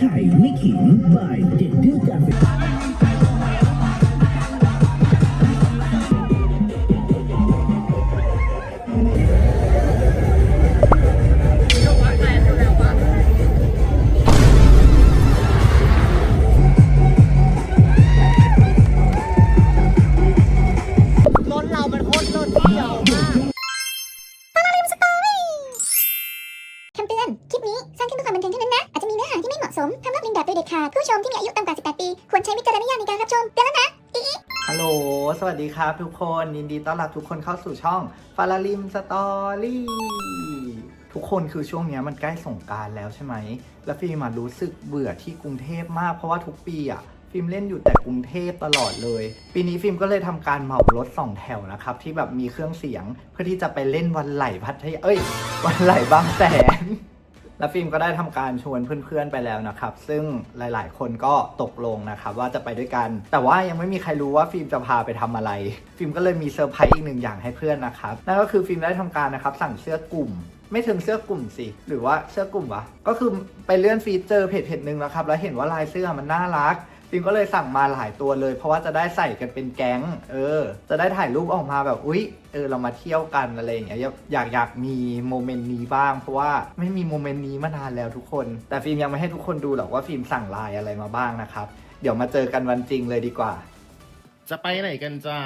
ไข่ไม่ ทุกคน ยินดีต้อนรับทุกคนเข้าสู่ช่องฟาราลิมสตอรี่ทุกคนคือช่วงนี้มันใกล้สงการแล้วใช่ไหม แล้วฟิล์มรู้สึกเบื่อที่กรุงเทพมากเพราะว่าทุกปีอะฟิล์มเล่นอยู่แต่กรุงเทพตลอดเลย ปีนี้ฟิล์มก็เลยทำการเหมารถสองแถวนะครับ ที่แบบมีเครื่องเสียงเพื่อที่จะไปเล่นวันไหลพัทยาเอ้ย วันไหลบางแสน แล้วฟิล์มก็ได้ทำการชวนเพื่อนๆไปแล้วนะครับ ซึ่งหลายๆ คนก็ตกลงนะครับว่าจะไปด้วยกัน แต่ว่ายังไม่มีใครรู้ว่าฟิล์มจะพาไปทำอะไร ฟิล์มก็เลยมีเซอร์ไพรส์อีกหนึ่งอย่างให้เพื่อนนะครับ นั่นก็คือฟิล์มได้ทำการนะครับสั่งเสื้อกลุ่มไม่ถึงเสื้อกลุ่มสิ หรือว่าเสื้อกลุ่มวะ ก็คือไปเลื่อนฟีเจอร์เพจเพจหนึ่งนะครับ แล้วเห็นว่าลายเสื้อมันน่ารัก ฟิล์มก็เลยสั่งมาหลายตัวเลย เพราะว่าจะได้ใส่กันเป็นแก๊ง เออ จะได้ถ่ายรูปออกมาแบบอุ๊ยเออเรามาเที่ยวกันอะไรอย่างเงี้ยอยากอยากอยากมีโมเมนต์นี้บ้าง เพราะว่าไม่มีโมเมนต์นี้มานานแล้วทุกคน แต่ฟิล์มยังไม่ให้ทุกคนดูหรอกว่าฟิล์มสั่งลายอะไรมาบ้างนะครับ เดี๋ยวมาเจอกันวันจริงเลยดีกว่า จะไปไหนกันจ้า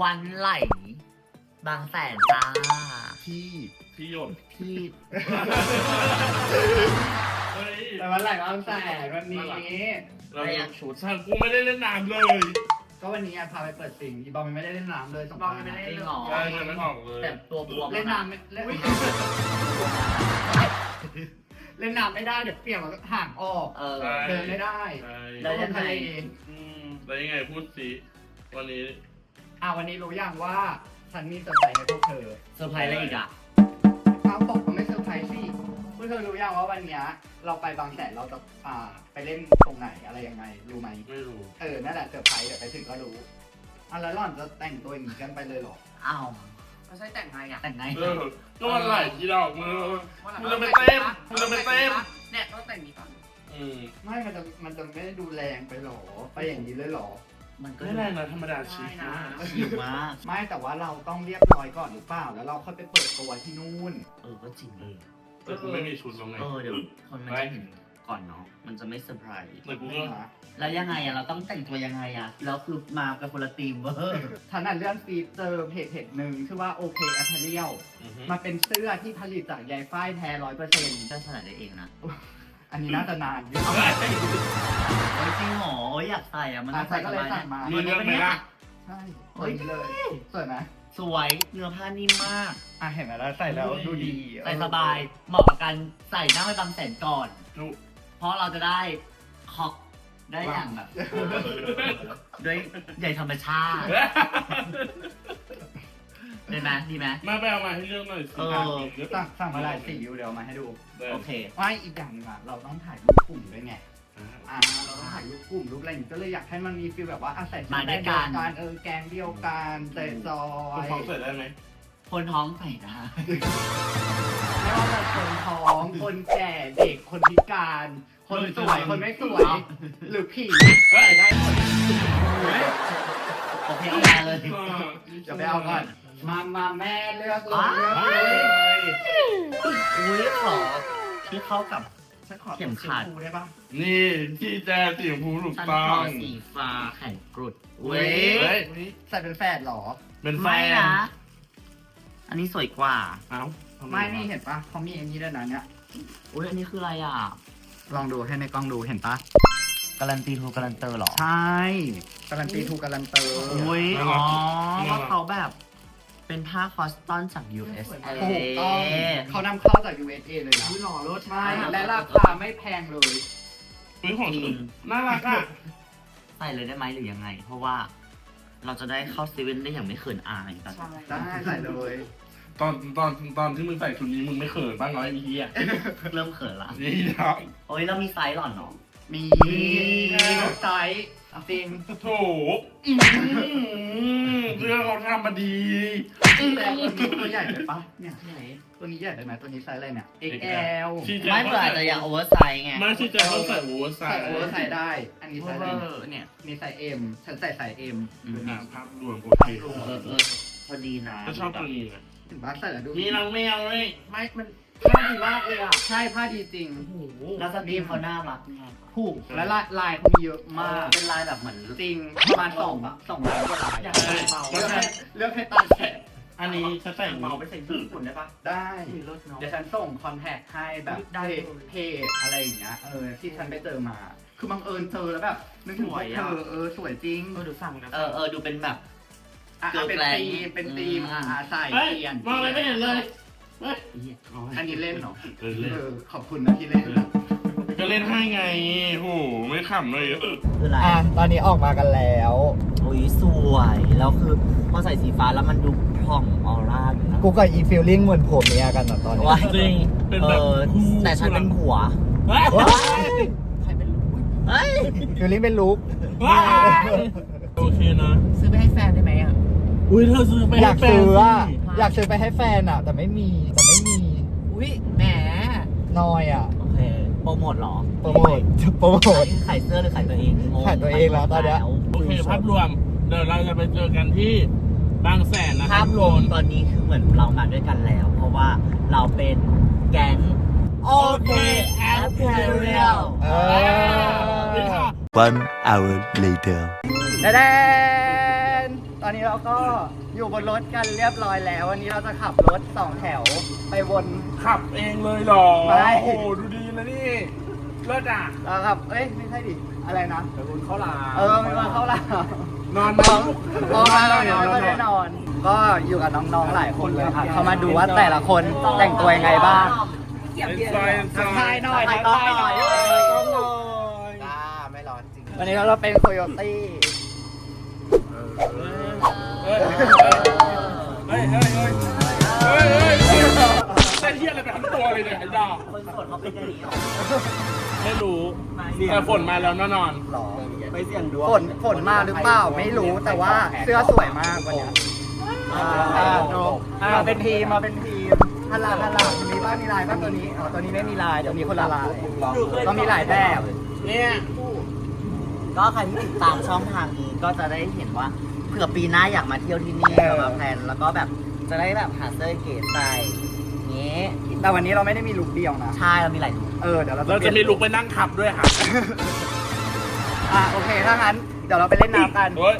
วันไหล บางแสนจ้าที่ พี่หยดพี่เฮ้ย แต่วันไหลบางแสนวันนี้ เราอยากชุดฉันกูไม่ได้เล่นน้ำเลยก็วันนี้พาไปเปิดสิ่งอีบอมไม่ได้เล่นน้ำเลยสงกบอรากนต์ไม่ได้เล่นหรอใช่ฉันไม่ออกเลยแต่ตัวบวมเล่นน้ำไม่เล่นเล่นน้ำไม่ได้เดี๋ยวเปียกมันก็ห่างออก เออ เดินไม่ได้ใช่แล้วยังไงทะเลอืมแล้วยังไงพูดสิวันนี้อะวันนี้รู้ยังว่าฉันมีเซอร์ไพรส์ให้พวกเธอเซอร์ไพรส์อะไรอีกอะ เอาบอกว่าไม่เซอร์ไพรส์สิ พวกเธอรู้ยังว่าวันเนี้ยเราไปบางแสนเราจะอ่าไปเล่นตรงไหนอะไรยังไงรู้ไหมไม่รู้ เออนั่นแหละเซอร์ไพรส์เดี๋ยวไปถึงก็รู้อะแล้วหล่อนจะแต่งตัวอย่างนี้กันไปเลยเหรออ้าวไม่ใช่แต่งไงอะแต่งไงเออก็วันไหลที่ดอกมือ มึงจะไปเต้นมึงจะไปเต้น เนี่ยต้องแต่งนี้ก่อนอืมไม่มันจะมันจะไม่ได้ดูแรงไปหรอไปอย่างนี้เลยหรอ มันก็ไม่แรงนะธรรมดาชิใช่คนะหิวมากไม่แต่ว่าเราต้องเรียบร้อยก่อนหรือเปล่า แล้วเราค่อยไปเปิดตัวที่นู่น เออก็จริงเออ แต่กูไม่มีชุดแล้วไง เออเดี๋ยวคนมันจะเห็นก่อนเนาะ มันจะไม่เซอร์ไพรส์แต่กูก็ แล้วยังไงอะเราต้องแต่งตัวยังไงอะแล้วคือมากับคนละทีมเวอร์ท่านั้นเลื่อนฟีดเจอเพจเพจหนึ่งชื่อว่าโอเคแอปเปิลอือฮึมันเป็นเสื้อที่ผลิตจากใยฝ้ายแท้ร้อยเปอร์เซ็นต์จะใส่ได้เองนะอันนี้น่าจะนานอยู่ โอ้ยจริงเหรอโอ้ยอยากใส่อะมันอะต้องใส่ใส่ก็สเลยบายสั่งมา มีเรื่องไหมล่ะ ใช่เฮ้ยตัวนี้เลยสวยไหม สวยเนื้อผ้านิ่มมากอะเห็นไหมแล้วใส่แล้วดูดีใส่สบายเหมาะกับการใส่หน้าไปบางแสนก่อน ดู เพราะเราจะได้คอกได้อย่างแบบด้วยใหญ่ธรรมชาติได้ไหมดีไหมมาไปเอามาให้เรื่องหน่อยสิเออเดี๋ยวสั่งสั่งมาหลายสีอยู่เดี๋ยวเอามาให้ดูได้โอเค ว่าอีกอย่างหนึงอะเราต้องถ่ายรูปกลุ่มด้วยไง อ่า เราต้องถ่ายรูป กลุ่มรูปอะไรอย่างงี้ก็เลยอยากให้มันมีฟีลแบบว่าอาศัยมาด้วยกันเออแกงเดียวกันเตะจอคุณยฟังเสร็จได้ไหมคนท้องใส่ได้ ไม่ว่าจะคนท้อง คนแก่เด็กคนพิการ คนสวยคนไม่สวย หรือผีใส่ได้หมดโอเคเอามาเลยเดี๋ยวไปเอาก่อนมามาแม่เลือกเลยว้าว เลือกเลย อุ้ยขอที่เข้ากับ ฉันขอเข็มขัด สีชพูได้ปะนี่ที่แจ้สีชมพูถูกฉันต้ขอองสีฟ้าแขนกรุดเว้เฮ้ยยใส่เป็นแฝดเหรอ เป็นแฟไม่นนะอันนี้สวยกว่า เอ้าทำไม่นี่เห็นปะเขามีอันนี้ด้วยนะเนี่ย อุ้ยอันนี้คืออะไรอะ ลองดูให้ในกล้องดูเห็นปะการันตีทูการันเตอร์หรอ ใช่การันตีถูกการันเตอร์ อุ้ยอ๋อว่าเขาแบบ เป็นผ้าคอสตอนจาก USA ถูกต้องเขานำเข้าจาก USA เลยนะหล่อรถใช่และราคาไม่แพงเลยเฮ้ยของจริฉังนน่ารักอะใส่เลยได้ไหมหรือยังไง เพราะว่าเราจะได้เข้าเซเว่นได้อย่างไม่เขินอายกันได้ใส่เลยตอนตอนตอนที่มึงใส่ชุดนี้มึงไม่เขินบ้างเหรอไอ้เหี้ยเริ่มเขินละนี่นะโอ้ยเรามีไซส์หล่อนเนาะ มีทุกไซส์จริงโถอืมเรื่องเขาทำมาดี แต่ตัวนี้ตัวใหญ่ไปปะเนี่ยตัวนี้ใหญ่ไปไหมตัวนี้ไซส์อะไรเนี่ย XL ที่จะไม่เผื่ออาจจะอยากโอเวอร์ไซส์ไงไม่ที่จะต้องใส่โอเวอร์ไซใส่ส์โอเวอร์ไซส์ได้ อันนี้โอไซส์เวอะไรอร์เนี่ยนี่ไซส์ M ฉันใส่ไซส์ M อืมอะภาพรวมโอเคเออเออพอดีนะก็ชอบตัวนี้นะถึงบ้านใส่แล้วดูมีน้องแมวเลย ไม่ มัน ผ้าดีมากเลยอะใช่ผ้าดีจริงแล้วสตรีมเขาน่ารักไงถูกและลายลายเขามีเยอะมากเป็นลายแบบเหมือนจริงประมาณสองสองล้านกว่าลายอยากได้เบาเลือกให้เลือกให้ตาแฉะอันนี้จะแต่งเบาไปใส่ญี่ปุ่นได้ปะได้ มีรถเนาะ เดี๋ยวฉันส่งคอนแทคให้แบบได้เลย เพจอะไรอย่างเงี้ยเออที่ฉันไปเจอมา คือบังเอิญเจอแล้วแบบนึกถึงพวกเธอเออสวยจริงเออดูสั่งนะ เออเออดูเป็นแบบ อะอะเป็นเกิร์ลแกลงตีมเป็นตีมอืมอะอะใส่เฮ้ยเปลี่ยนมองอะไรไม่เห็นเลย เฮ้ยอันนี้เล่นเหรอเออเล่นเออขอบคุณนะที่เล่นนะ ก็เล่นให้ไงโหไม่ขำเลยเออคืออะไรอะตอนนี้ออกมากันแล้วโอ้ยสวยแล้วคือพอใส่สีฟ้าแล้วมันดูพร่องออร่าอยู่นะกูกับอีฟิลลิ่งเหมือนผัวเมียกันอะตอนนี้ว่าจริงเป็นเอแบบอแต่ฉันเป็นผัวว้ายว้ายใครเป็นลูกเอ้ยฟิลลิ่งเป็นลุกว้ายโอเคนะ ซื้อไปให้แฟนได้ไหมอะ อุ้ยเธอซื้อไปอให้ยากแฟนซื้อสิ อะอยากซื้อไปให้แฟนอะแต่ไม่มีแต่ไม่มีอุ้ยแหมนอยอะโอเคโปรโมทเหรอโปรโมทโปรโมทขายเสื้อหรือขายตัวเองงงขายตัวเองแล้วตอนเนี้ยโอเคภาพรวมเดี๋ยวเราจะไปเจอกันที่บางแสนนะคภารับพรวมตอนนี้คือเหมือนเรามาด้วยกันแล้ว เพราะว่าเราเป็นแก๊ง โอเคแอปเรียลเออ One hour later. แดนตอนนี้เราก็ อยู่บนรถกันเรียบร้อยแล้ว วันนี้เราจะขับรถสองแถวไปวน ขับเองเลยเหรอ ไม่ โอ้โหดูดีนะนี่เลิศอะเราขับ เอ้ยไม่ใช่ดิอะไรนะ เดี๋ยวคุณเข้าลาเออไม่มาเข้าละนอนน้นะองลูกพอมาเรายังไม่ได้นอน ก็อยู่กับน้องๆหลายคนเลยค่ะเขามาดูว่าแต่ละคนแต่งตัวยังไงบ้างเป็นซอยเป็นซอยถ่ายหน่อยถ่ายถ่ายหน่อยกล้องหน่อยจ้าไม่ร้อนจริงวันนี้เราเป็นโคโยตี้ เเขาเป็นอย่างนี้หรอไม่รู้แต่ฝนมาแล้วแน่นอนหรอไปเสี่ยงดวงฝนฝนมาหรือเปล่าไม่รู้แต่ว่าเสื้อสวยมากวันเนี้ยอ่าอ่าโนอ่าเป็นทีมมาเป็นทีมฮัลโหลฮัลโหลมีบ้างมีลายบ้างตัวนี้อ๋อตัวนี้ไม่มีลายเดี๋ยวมีคนละลายก็มีหลายแบบเนี่ยก็ใครที่ติดตามช่องทางนี้ก็จะได้เห็นว่าเผื่อปีหน้าอยากมาเที่ยวที่นี่เรามาแพลนแล้วก็แบบจะได้แบบหาเสื้อเก๋ใส่ เงี้ยแต่วันนี้เราไม่ได้มีลุคเดียวนะ ใช่เรามีหลายลุคเออเดี๋ยวเราเราจะมีลุกไปนั่งขับด้วยค่ะอะโอเคถ้างั้นเดี๋ยวเราไปเล่นน้ำกัน เฮ้ย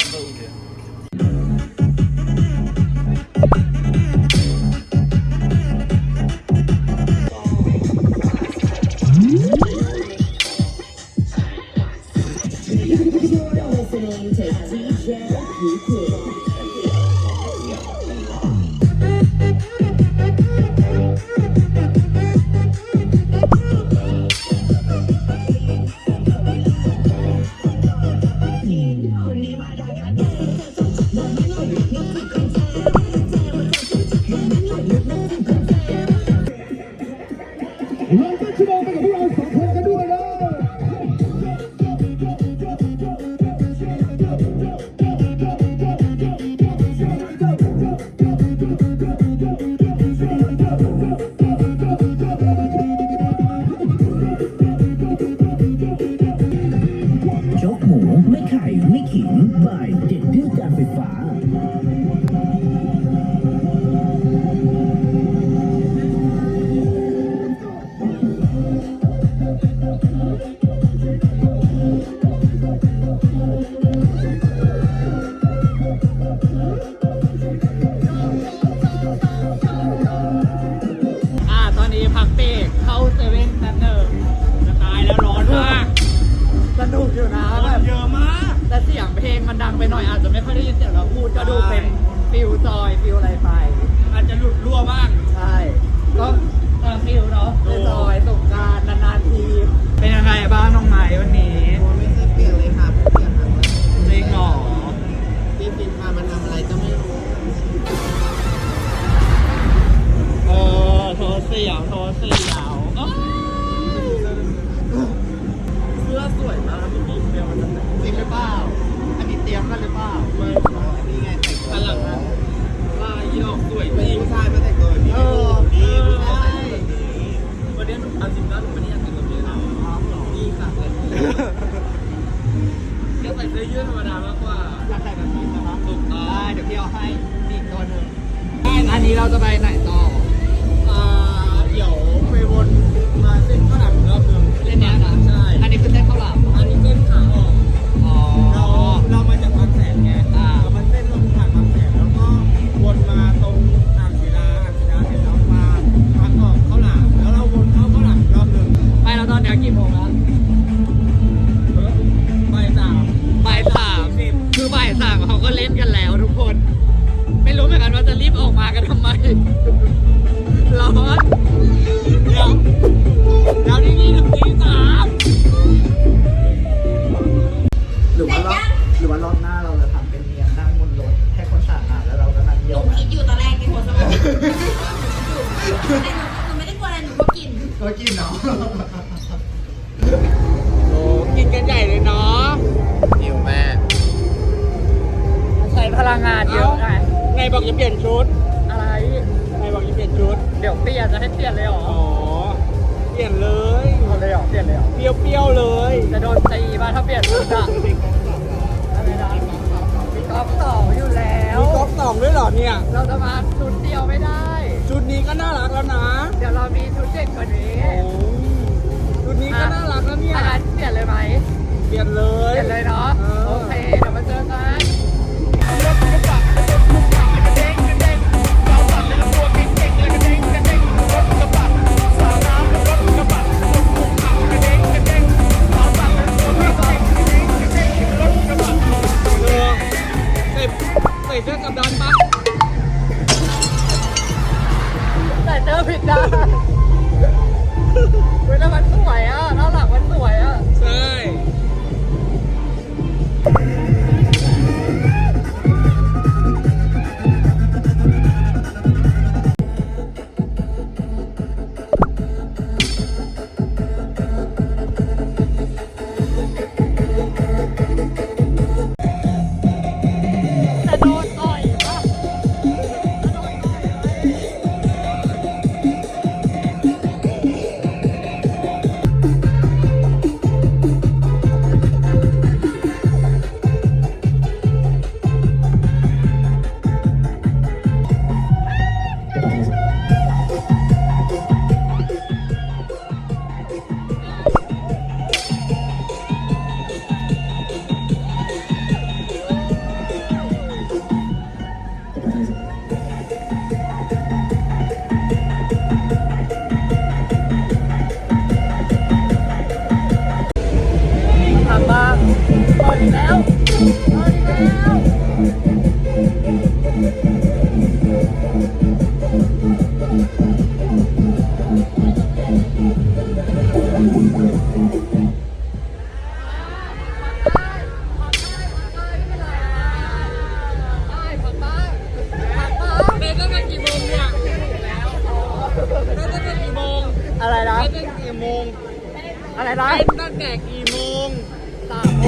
ไปหน่อยอาจจะไม่ค่อยได้ยินเสียงเราพูดก็ดูเป็นฟิลจอยฟิลอะไรไป อาจจะหลุดรั่วบ้าง ใช่ก็ตามฟิลเนาะจอยสงกรารนานๆทีเป็นยังไงบ้างน้องไหมวันนี้ไม่เคยเปลี่ยนเลยค่ะเปลี่ยนครั้งแรกจริงเหรอพี่ฟินพามันทำอะไรก็ไม่รู้เออโทรเสียวโทรเสียวอ้าวเสื้อสฟิล์ม เตรียมกันหรือเปล่าไม่นี่ไงแต่งหลันั้นว่ายี่ห้สวยจริงผู้ชายมแต่งตัวแบนี้ จะมาชุดเดียวไม่ได้ ชุดนี้ก็น่ารักแล้วนะ เดี๋ยวเรามีชุดเด็ดกว่านี้ชุดนี้ก็น่ารักแล้วเนี่ยอันเปลี่ยนเลยไหมเปลี่ยนเลยเปลี่ยนเลยเนาะโอเคเดี๋ยวมาเจอกันเสื้อกับดอนปะ เจอผิดด้านเวลามันสวยอะด้านหลังมันสวยอะ ใช่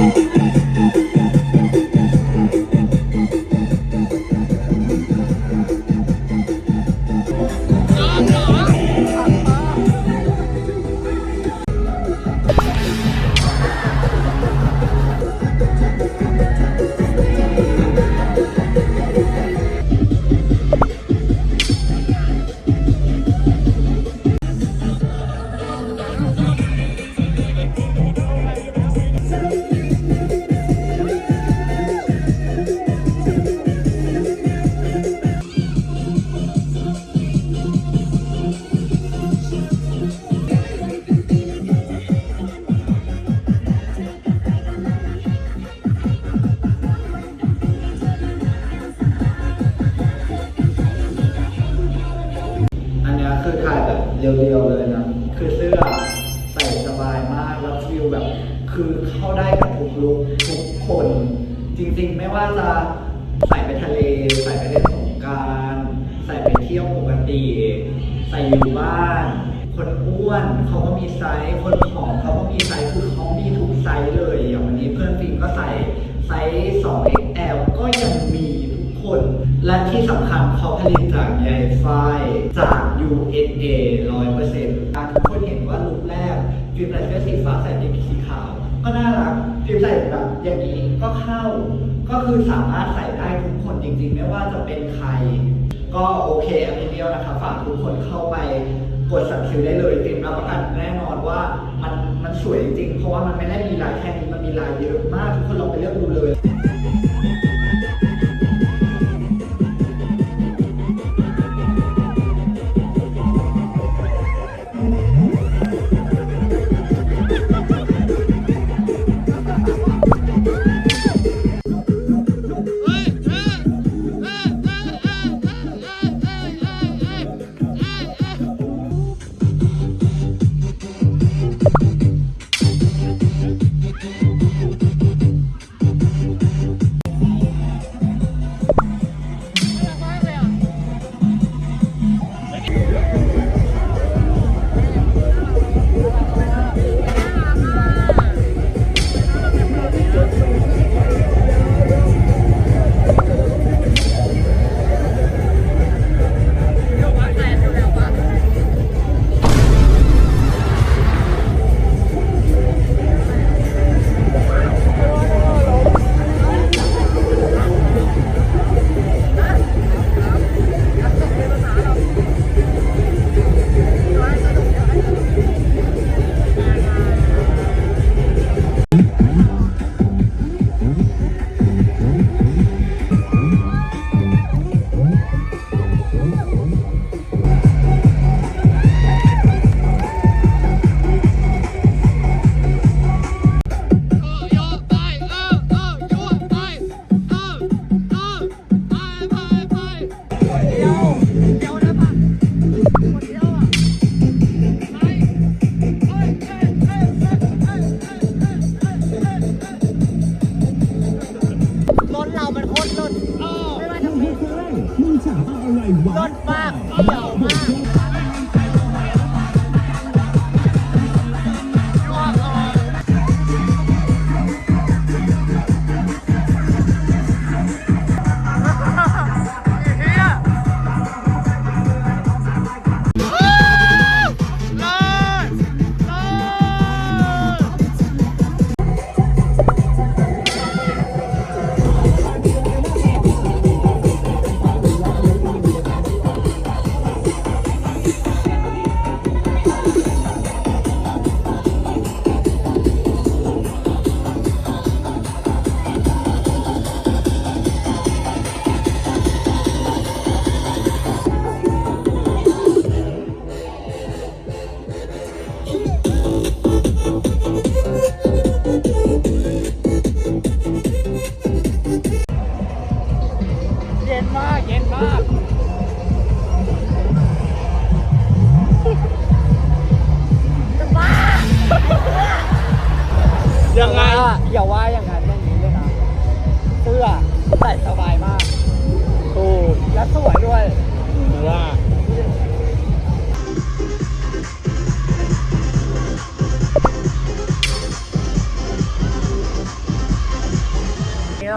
Boom. ว่าจะใส่ไปทะเล ใส่ไปเล่นสงการใส่ไปเที่ยวปกติ ใส่อยู่บ้าน คนอ้วนเขาก็มีไซส์ คนผอมเขาก็มีไซส์ คือเขามีทุกไซส์เลย อย่างวันนี้เพื่อนฟิล์มก็ใส่ไซส์ 2XL ก็ยังมีทุกคน และที่สำคัญเขาผลิตจากใยฝ้ายจาก U.S.A. 100%อะทุกคนเห็นว่าลุคแรกฟิล์มใส่เสื้อสีฟ้าใส่ดิบสีขาว ก็น่ารักฟิล์มใส่แบบอย่างนี้ก็เข้า ก็คือสามารถใส่ได้ทุกคนจริงๆ ไม่ว่าจะเป็นใคร ก็โอเคอันนี้เดียวนะคะฝากทุกคนเข้าไปกดสั่งซื้อได้เลยติ่มรับประกันแน่นอนว่ามันมันสวยจริงๆ เพราะว่ามันไม่ได้มีลายแค่นี้มันมีลายเยอะมากทุกคนลองไปเลือกดูเลย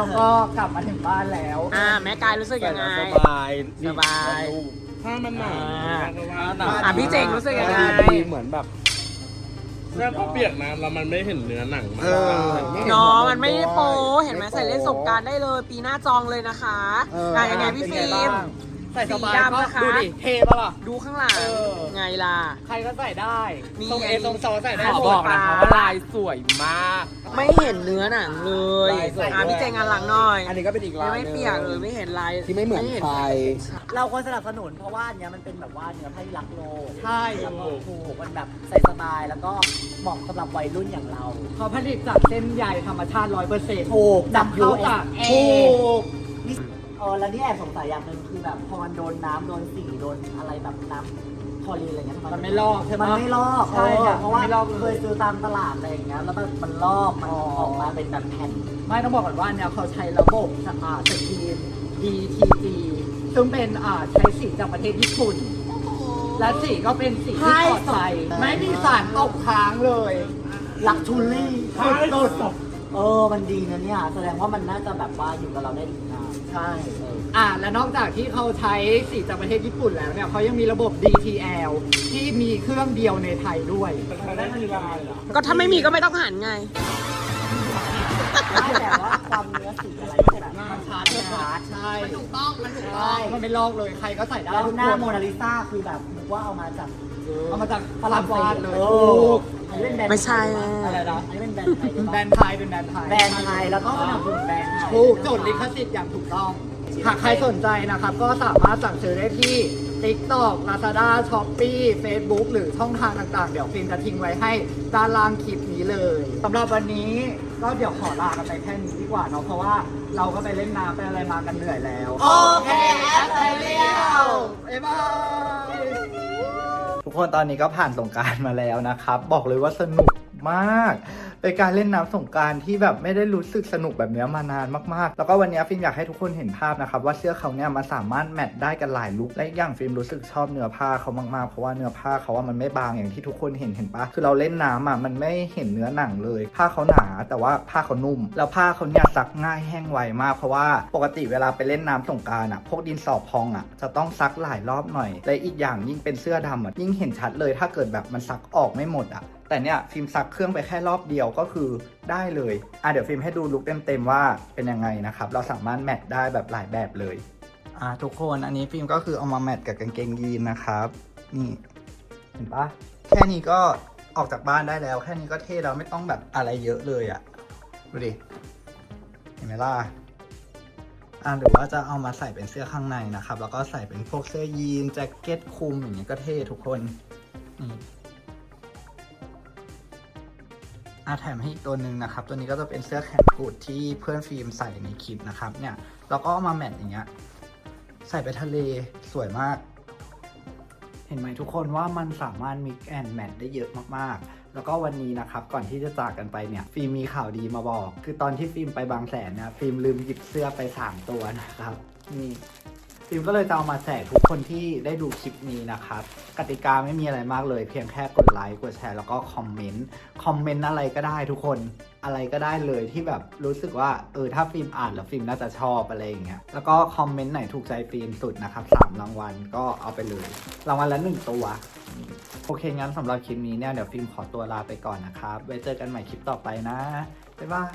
เราก็กลับมาถึงบ้านแล้ว อ่าแม่กายรู้สึกยังไง สบายสบาย ถ้ามันหนาอะพี่เจงรู้สึกยังไงเหมือนแบบเสื้อก็เปียกน้ำแล้วมันไม่เห็นเนื้อหนังมันน้องมันไม่ได้โป๊เห็นไหมใส่เล่นสงกรารได้เลย ปีหน้าจองเลยนะคะอะยังไงพี่ฟิล์ม ใส่สบายสีดำก็นะคะ ดูดิเท่ปะล่ะ ดูข้างหลังเออ ไงล่ะ ใครก็ใส่ได้นี่ทรงเอไงทรงซอใส่ได้ขอหมดบอกนะคะว่าลายสวยมาก ไม่เห็นเนื้อหนังเลยลายสวยอะพี่ด้วยเจงอันหลังหน่อยอันนี้ก็เป็นอีกลายไม่เปียกเลยไม่เห็นลายที่ไม่เหมือนห็ใคร เราควรสนับสนุนเพราะว่าอันเนี้ยมันเป็นแบบว่าเนื้อผ้าที่รักโลกใช่ แล้วก็ถูกมันแบบใส่สบายแล้วก็เหมาะสำหรับวัยรุ่นอย่างเรา เขาผลิตจากเส้นใยธรรมชาติร้อยเปอร์เซ็นต์ถูกนำเข้าจาก USA ถูกนี่เออแล้วนี่แอบสงสัยอย่างหนึ่งคือแบบพอมันโดนน้ำโดนสีโดนอะไรแบบน้ำคลอรีนอะไรเงี้ยมันไม่ลอกใช่ไหมมันไม่ลอกใช่ค่ะเพราะว่าไม่ลอกเลย เคยซื้อตามตลาดอะไรอย่างเงี้ยแล้วมันมันลอกมันอ๋อออกมาเป็นแบบแผ่น ไม่ต้องบอกก่อนว่าเนี่ยเขาใช้ระบบอ่าสกรีน DTG ซึ่งเป็นอ่าใช้สีจากประเทศญี่ปุ่น และสีก็เป็นสีที่ปลอดภัยไม่มีสารตกค้างเลยลักชูรี่ สุดเออ มันดีนะเนี่ย แสดงว่ามันน่าจะแบบว่าอยู่กับเราได้อีกนาน ใช่เอออะและนอกจากที่เขาใช้สีจากประเทศญี่ปุ่นแล้วเนี่ยเขายังมีระบบ DTL ที่มีเครื่องเดียวในไทยด้วยได้ทันทีเลยเหรอก็ถ้าไม่มีก็ไม่ต้องหันไงไม่แต่ว่าความเนื้อสีอะไรก็แบบมันชัดมันชัดใช่มันถูกต้อง มันถูกใช่ต้องมันไม่ลอกเลยใครก็ใส่ได้แล้วทุกหน้าคนโมนาลิซาคือแบบนึกว่าเอามาจาก เอามาจากฝรั่งวาดเลยอถูอก อันนี้เป็นแบรนด์ไม่ใช่ไทยอะไรนะอันนี้เป็นแบรนด์ไทยแบรนด์ไทยเป็นแบรนด์ไทยแบรนด์ไทยแล้วก็สนับสนุนแบรนด์ไทย ถูกจดลิขสิทธิ์อย่างถูกต้อง หากใครสนใจนะครับ ก็สามารถสั่งซื้อได้ที่ TikTok Lazada Shopee Facebook หรือช่องทางต่างๆ เดี๋ยวฟิล์มจะทิ้งไว้ให้ด้านล่างคลิปนี้เลยสำหรับวันนี้ก็เดี๋ยวขอลากันไปแค่นี้ดีกว่าเนาะเพราะว่าเราก็ไปเล่นน้ำไปอะไรมากันเหนื่อยแล้ว โอเคแอปไทยเรียวบ๊ายบายทุก คนตอนนี้ก็ผ่านสงการมาแล้วนะครับ บอกเลยว่าสนุก มาก เป็นการเล่นน้ำสงการที่แบบไม่ได้รู้สึกสนุกแบบเนี้มานานมากๆ แล้วก็วันนี้ฟิล์มอยากให้ทุกคนเห็นภาพนะครับว่าเสื้อเขาเนี่ยมันสามารถแมทได้กันหลายลุคและอีกอย่างฟิล์มรู้สึกชอบเนื้อผ้าเขามากๆ เพราะว่าเนื้อผ้าเขาว่ามันไม่บางอย่างที่ทุกคนเห็นเห็นปะคือเราเล่นน้ำอะมันไม่เห็นเนื้อหนังเลย ผ้าเขาหนาแต่ว่าผ้าเขานุ่ม แล้วผ้าเขาเนี่ยซักง่ายแห้งไวมากเพราะว่าปกติเวลาไปเล่นน้ำสงการอะพวกดินสอพองอะจะต้องซักหลายรอบหน่อยและอีกอย่างยิ่งเป็นเสื้อดำอะยิ่งเห็นชัดเลยถ้าเกิดแบบมันซักออกไม่หมดอะ แต่เนี่ยฟิล์มซักเครื่องไปแค่รอบเดียวก็คือได้เลยอะเดี๋ยวฟิล์มให้ดูลุคเต็มๆว่าเป็นยังไงนะครับ เราสามารถแมทได้แบบหลายแบบเลยอะทุกคนอันนี้ฟิล์มก็คือเอามาแมทกับกางเกงยีนนะครับนี่เห็นปะแค่นี้ก็ออกจากบ้านได้แล้ว แค่นี้ก็เท่แล้วไม่ต้องแบบอะไรเยอะเลยอะ่ะดูดิเห็นไหมล่ะอ่าหรือว่าจะเอามาใส่เป็นเสื้อข้างในนะครับ แล้วก็ใส่เป็นพวกเสื้อยีนแจ็คเก็ตคลุมอย่างเงี้ยก็เท่ทุกคนนี่ อ่าแถมให้อีกตัวหนึ่งนะครับ ตัวนี้ก็จะเป็นเสื้อแขนกุดที่เพื่อนฟิล์มใส่ในคลิปนะครับ เนี่ยเราก็เอามาแมทอย่างเงี้ย ใส่ไปทะเลสวยมาก เห็นไหมทุกคนว่ามันสามารถ mix and match ได้เยอะมากๆ แล้วก็วันนี้นะครับ ก่อนที่จะจากกันไปเนี่ยฟิล์มมีข่าวดีมาบอก คือตอนที่ฟิล์มไปบางแสนเนี่ยฟิล์มลืมหยิบเสื้อไป3ตัวนะครับนี่ ฟิล์มก็เลยจะเอามาแจกทุกคนที่ได้ดูคลิปนี้นะครับ กติกาไม่มีอะไรมากเลย เพียงแค่กดไลค์กดแชร์แล้วก็คอมเมนต์คอมเมนต์อะไรก็ได้ทุกคนอะไรก็ได้เลยที่แบบรู้สึกว่าเออถ้าฟิล์มอ่านแล้วฟิล์มน่าจะชอบอะไรอย่างเงี้ยแล้วก็คอมเมนต์ไหนถูกใจฟิล์มสุดนะครับสามรางวัลก็เอาไปเลยรางวัลละหนึ่งตัวโอเคงั้นสำหรับคลิปนี้เนี่ยเดี๋ยวฟิล์มขอตัวลาไปก่อนนะครับไว้เจอกันใหม่คลิปต่อไปนะบ๊ายบาย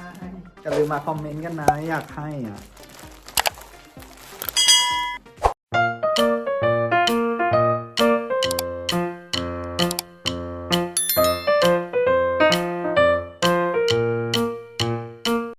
อย่าลืมมาคอมเมนต์กันนะอยากให้อะ